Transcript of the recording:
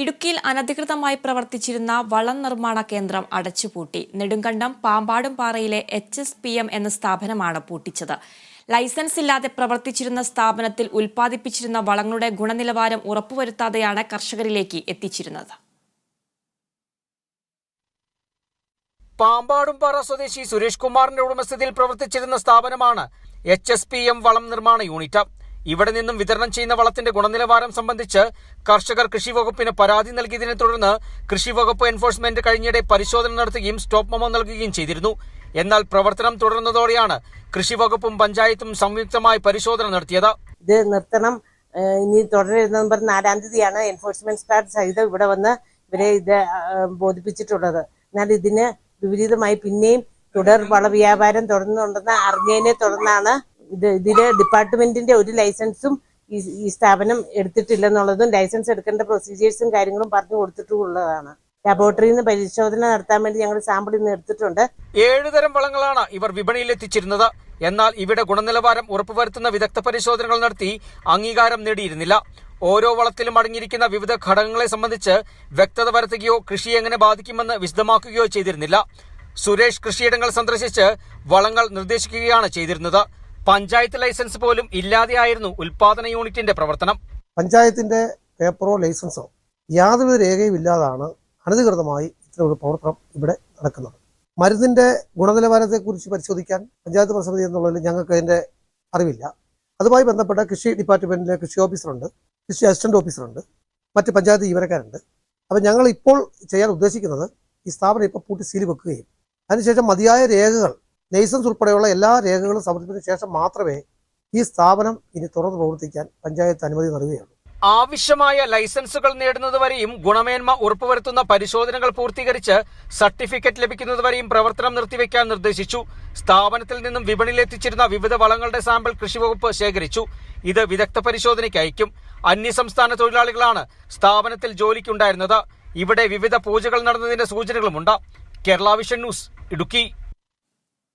ഇടുക്കിയിൽ അനധികൃതമായി പ്രവർത്തിച്ചിരുന്ന വളം നിർമ്മാണ കേന്ദ്രം അടച്ചുപൂട്ടി. നെടുങ്കണ്ടം പാമ്പാടും പാറയിലെ എച്ച് എസ് പി എം എന്ന സ്ഥാപനമാണ് പൂട്ടിച്ചത്. ലൈസൻസ് ഇല്ലാതെ പ്രവർത്തിച്ചിരുന്ന സ്ഥാപനത്തിൽ ഉൽപ്പാദിപ്പിച്ചിരുന്ന വളങ്ങളുടെ ഗുണനിലവാരം ഉറപ്പുവരുത്താതെയാണ് കർഷകരിലേക്ക് എത്തിച്ചിരുന്നത്. പാമ്പാടും പാറ സ്വദേശി സുരേഷ് കുമാറിന്റെ ഉടമസ്ഥതയിൽ പ്രവർത്തിച്ചിരുന്ന സ്ഥാപനമാണ് എച്ച് എസ് പി എം വളം നിർമ്മാണ യൂണിറ്റ്. ഇവിടെ നിന്നും വിതരണം ചെയ്യുന്ന വളത്തിന്റെ ഗുണനിലവാരം സംബന്ധിച്ച് കർഷകർ കൃഷി വകുപ്പിന് പരാതി നൽകിയതിനെ തുടർന്ന് കൃഷി വകുപ്പ് എൻഫോഴ്സ്മെന്റ് കഴിഞ്ഞിടെ പരിശോധന നടത്തുകയും സ്റ്റോപ്പ് മെമോ നൽകുകയും ചെയ്തിരുന്നു. എന്നാൽ പ്രവർത്തനം തുടർന്നതോടെയാണ് കൃഷി വകുപ്പും പഞ്ചായത്തും സംയുക്തമായി പരിശോധന നടത്തിയത്. ഇത് നിർത്തണം. ഇനി തുടരരുതെന്ന് പറഞ്ഞ് നാലാം തീയതിയാണ് എൻഫോഴ്സ്മെന്റ് സ്റ്റാഫ് സഹിതം ഇവിടെ വന്ന് ഇവരെ ഇത് ബോധിപ്പിച്ചിട്ടുള്ളത്. എന്നാൽ ഇതിന് വിപരീതമായി പിന്നെയും തുടർ വള വ്യാപാരം തുടർന്നുണ്ടെന്ന് അറിഞ്ഞതിനെ തുടർന്നാണ് ഇത് ഇതിൽ ഡിപ്പാർട്ട്മെന്റിന്റെ ഒരു ലൈസൻസും ഈ സ്ഥാപനം എടുത്തിട്ടില്ലെന്നുള്ളതും ലൈസൻസ് എടുക്കേണ്ട പ്രൊസീജിയേഴ്സും കാര്യങ്ങളും പറഞ്ഞു കൊടുത്തിട്ടുള്ളതാണ് ലബോറട്ടറിയിൽ നിന്ന് പരിശോധന നടത്താൻ വേണ്ടി ഞങ്ങൾ സാമ്പിൾ ഇന്ന് എടുത്തിട്ടുണ്ട്. ഏഴ് തരം വളങ്ങളാണ് ഇവർ വിപണിയിൽ എത്തിച്ചിരുന്നത് എന്നാൽ ഇവിടെ ഗുണനിലവാരം ഉറപ്പുവരുത്തുന്ന വിദഗ്ധ പരിശോധനകൾ നടത്തി അംഗീകാരം നേടിയിരുന്നില്ല. ഓരോ വളത്തിലും അടങ്ങിയിരിക്കുന്ന വിവിധ ഘടകങ്ങളെ സംബന്ധിച്ച് വ്യക്തത വരുത്തുകയോ കൃഷി എങ്ങനെ ബാധിക്കുമെന്ന് വിശദമാക്കുകയോ ചെയ്തിരുന്നില്ല. സുരേഷ് കൃഷിയിടങ്ങൾ സന്ദർശിച്ച് വളങ്ങൾ നിർദ്ദേശിക്കുകയാണ് ചെയ്തിരുന്നത്. പഞ്ചായത്ത് ലൈസൻസ് പോലും ഇല്ലാതെയായിരുന്നു ഉൽപാദന യൂണിറ്റിന്റെ പ്രവർത്തനം. പഞ്ചായത്തിന്റെ പേപ്പറോ ലൈസൻസോ യാതൊരു രേഖയും ഇല്ലാതാണ് അനധികൃതമായി ഇത്തരമൊരു പ്രവർത്തനം ഇവിടെ നടക്കുന്നത്. മരുന്നിന്റെ ഗുണനിലവാരത്തെക്കുറിച്ച് പരിശോധിക്കാൻ പഞ്ചായത്ത് പ്രസമിതി എന്നുള്ളതിൽ ഞങ്ങൾക്ക് അതിന്റെ അറിവില്ല. അതുമായി ബന്ധപ്പെട്ട കൃഷി ഡിപ്പാർട്ട്മെന്റിലെ കൃഷി ഓഫീസറുണ്ട് കൃഷി അസിസ്റ്റന്റ് ഓഫീസറുണ്ട് മറ്റ് പഞ്ചായത്ത് ജീവനക്കാരുണ്ട്. അപ്പം ഞങ്ങൾ ഇപ്പോൾ ചെയ്യാൻ ഉദ്ദേശിക്കുന്നത് ഈ സ്ഥാപനം ഇപ്പോൾ പൂട്ടി സീൽ വെക്കുകയും അതിനുശേഷം മതിയായ രേഖകൾ ലൈസൻസ് ഉൾപ്പെടെയുള്ള എല്ലാ രേഖകളും സമർപ്പിച്ച ശേഷം മാത്രമേ ഈ സ്ഥാപനം ഇനി തുറന്നു പ്രവർത്തിക്കാൻ പഞ്ചായത്ത് അനുമതി നൽകുകയുള്ളൂ. ആവശ്യമായ ലൈസൻസുകൾ നേടുന്നതുവരെയും ഗുണമേന്മ ഉറപ്പുവരുത്തുന്ന പരിശോധനകൾ പൂർത്തീകരിച്ച് സർട്ടിഫിക്കറ്റ് ലഭിക്കുന്നതുവരെയും പ്രവർത്തനം നിർത്തിവെക്കാൻ നിർദ്ദേശിച്ചു. സ്ഥാപനത്തിൽ നിന്നും വിപണിയിലെത്തിച്ചിരുന്ന വിവിധ വളങ്ങളുടെ സാമ്പിൾ കൃഷിവകുപ്പ് ശേഖരിച്ചു. ഇത് വിദഗ്ധ പരിശോധനയ്ക്ക് അയക്കും. അന്യസംസ്ഥാന തൊഴിലാളികളാണ് സ്ഥാപനത്തിൽ ജോലിക്കുണ്ടായിരുന്നത്. ഇവിടെ വിവിധ പൂജകൾ നടന്നതിന്റെ സൂചനകളുമുണ്ട്. Kerala vision news Idukki.